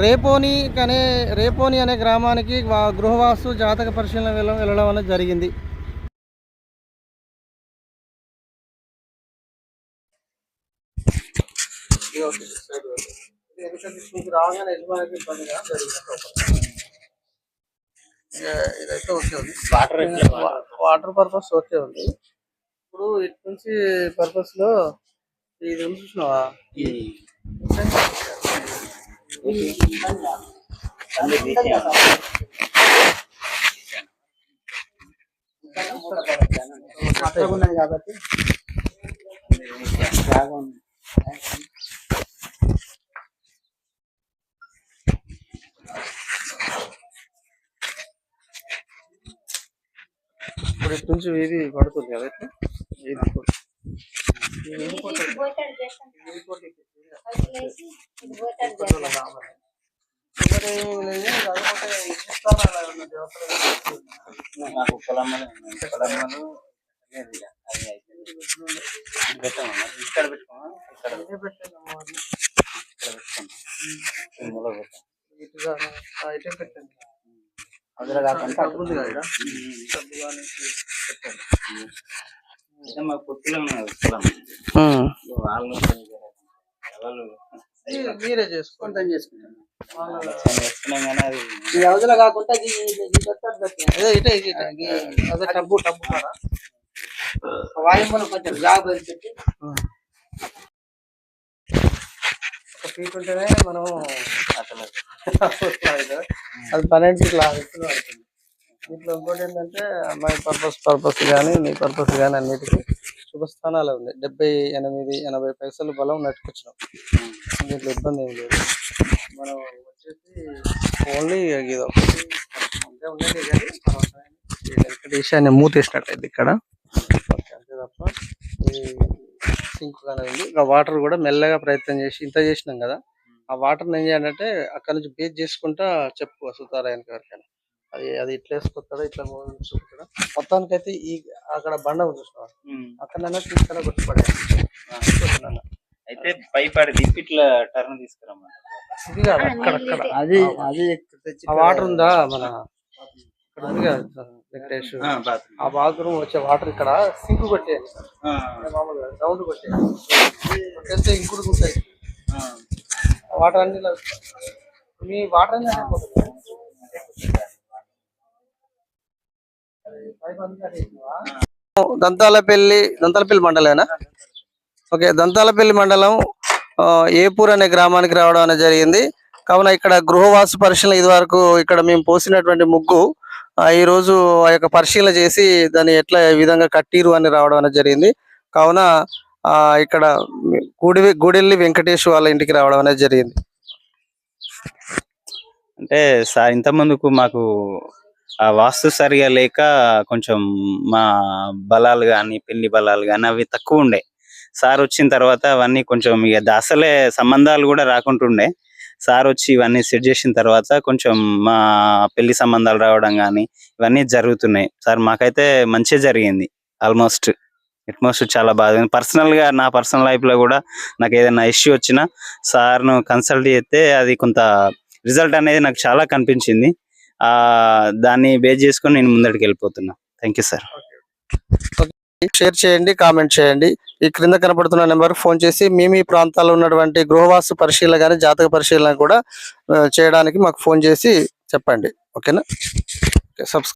రేపోని అనే రేపోని అనే గ్రామానికి గృహవాస్తు జాతక పరిశీలన వెళ్ళ- వెళ్ళడం అనేది జరిగింది. ఇదైతే ఓకే ఉంది వాటర్ వాటర్ పర్పస్ ఓకే ఉంది. ఇప్పుడు ఇటు నుంచి పర్పస్లో ఇది చూసినావా ఉన్నది కాబట్టి బాగా ఉంది ఇప్పుడు ఇటు నుంచి ఇది పడుతుంది కదా ఇట్లా ఇది కూడా. నాకు పొలమ్మలు ఉన్నాయి. పొలమ్మలు. అది అయిపోయింది. ఇది పెట్టామా మరి? ఇక్కడ పెట్టుకోమా ఇక్కడ. ఇక్కడ పెట్టుకోమా ఇటే పెట్టండి అందులో కాకుండా పెట్టండి అయితే మా పొత్తులో ఉన్నది పొలం వాళ్ళు వాళ్ళు మీరే చేసుకుంటాం. ఈ అవతల కాకుండా టబ్బు కాడ వాయుమూలం కొంచెం జాబ్ పెట్టి ఒక ఫీట్ ఉంటేనే మనం అది పన్నెండు ఇట్లా ఎత్తులో అవుతుంది ఇట్లా ఇంకోటి ఏంటంటే అమ్మాయి పర్పస్ పర్పస్ కానీ నీ పర్పస్ కానీ అన్నిటికీ స్థానాలు ఉంది డెబ్బై ఎనిమిది ఎనభై పైసలు బలం నట్టుకొచ్చినాం దీంట్లో ఇబ్బంది ఏం లేదు. మనం వచ్చేసి ఓన్లీ ఇది ఒకటి అంతే ఉండేది కానీ అనే మూత వేసినట్టయితే ఇక్కడ. అంతే తప్ప ఈ సింక్ కానీ ఇంకా వాటర్ కూడా మెల్లగా ప్రయత్నం చేసి ఇంత చేసినాం కదా. ఆ వాటర్ ఏం చేయాలంటే అక్కడ నుంచి బేస్ చేసుకుంటా చెప్పు సుతారాయణకి వరకైనా అది అది ఇట్లా వేసుకొస్తాడా ఇట్లా చూపుతాడా మొత్తానికి అయితే ఈ అక్కడ బండ ఉంది చూసినావా అక్కడ తీసుకుని కొట్టుపడే అయితే దింపి ఇట్లా టర్న్ తీసుకురమ్మా. ఇది కాదు అక్కడ అక్కడ అది వాటర్ ఉందా మన ఇక్కడ ఉంది కదా వెంకటేష్. ఆ బాత్రూమ్. వచ్చే వాటర్ ఇక్కడ సింక్ కొట్టేయాలి. మామూలుగా రౌండ్ కొట్టేయాలి. కొట్టేస్తే ఇంకుడు ఉంటాయి వాటర్ అన్ని మీ వాటర్ అన్ని అక్కడ పోతుంది. దంతాలపల్లి దంతాలపల్లి మండలేనా? ఓకే దంతాలపల్లి మండలం ఏపూర్ అనే గ్రామానికి రావడం అనేది జరిగింది. కావున ఇక్కడ గృహవాసు పరిశీలన ఇది వరకు ఇక్కడ మేము పోసినటువంటి ముగ్గు ఈ రోజు ఆ యొక్క పరిశీలన చేసి దాన్ని ఎట్లా ఏ విధంగా కట్టిరు అని రావడం అనేది జరిగింది. కావున ఆ, ఇక్కడ గుడి గుడెల్లి వెంకటేష్ వాళ్ళ ఇంటికి రావడం అనేది జరిగింది. అంటే సార్ ఇంతమందుకు మాకు ఆ వాస్తు సరిగా లేక కొంచెం మా బలాలు కానీ పెళ్ళి బలాలు కానీ అవి తక్కువ ఉండే. సార్ వచ్చిన తర్వాత అవన్నీ కొంచెం ఇక అసలే సంబంధాలు కూడా రాకుంటుండే. సార్ వచ్చి ఇవన్నీ సెట్ చేసిన తర్వాత కొంచెం మా పెళ్ళి సంబంధాలు రావడం కానీ ఇవన్నీ జరుగుతున్నాయి. సార్ మాకైతే మంచి జరిగింది. ఆల్మోస్ట్ అట్మోస్ట్ చాలా బాగా పర్సనల్గా నా పర్సనల్ లైఫ్లో కూడా నాకు ఏదైనా ఇష్యూ వచ్చినా సార్ను కన్సల్ట్ చేస్తే అది కొంత రిజల్ట్ అనేది నాకు చాలా కనిపించింది. దాన్ని బేస్ చేసుకొని నేను ముందడికి వెళ్ళిపోతున్నా. థ్యాంక్ యూ సార్ షేర్ చేయండి కామెంట్ చేయండి. ఈ క్రింద కనపడుతున్న నెంబర్ ఫోన్ చేసి మీ మీ ప్రాంతాల్లో ఉన్నటువంటి గృహవాసు పరిశీలన కానీ జాతక పరిశీలన కూడా చేయడానికి మాకు ఫోన్ చేసి చెప్పండి. ఓకేనా సబ్స్క్రైబ్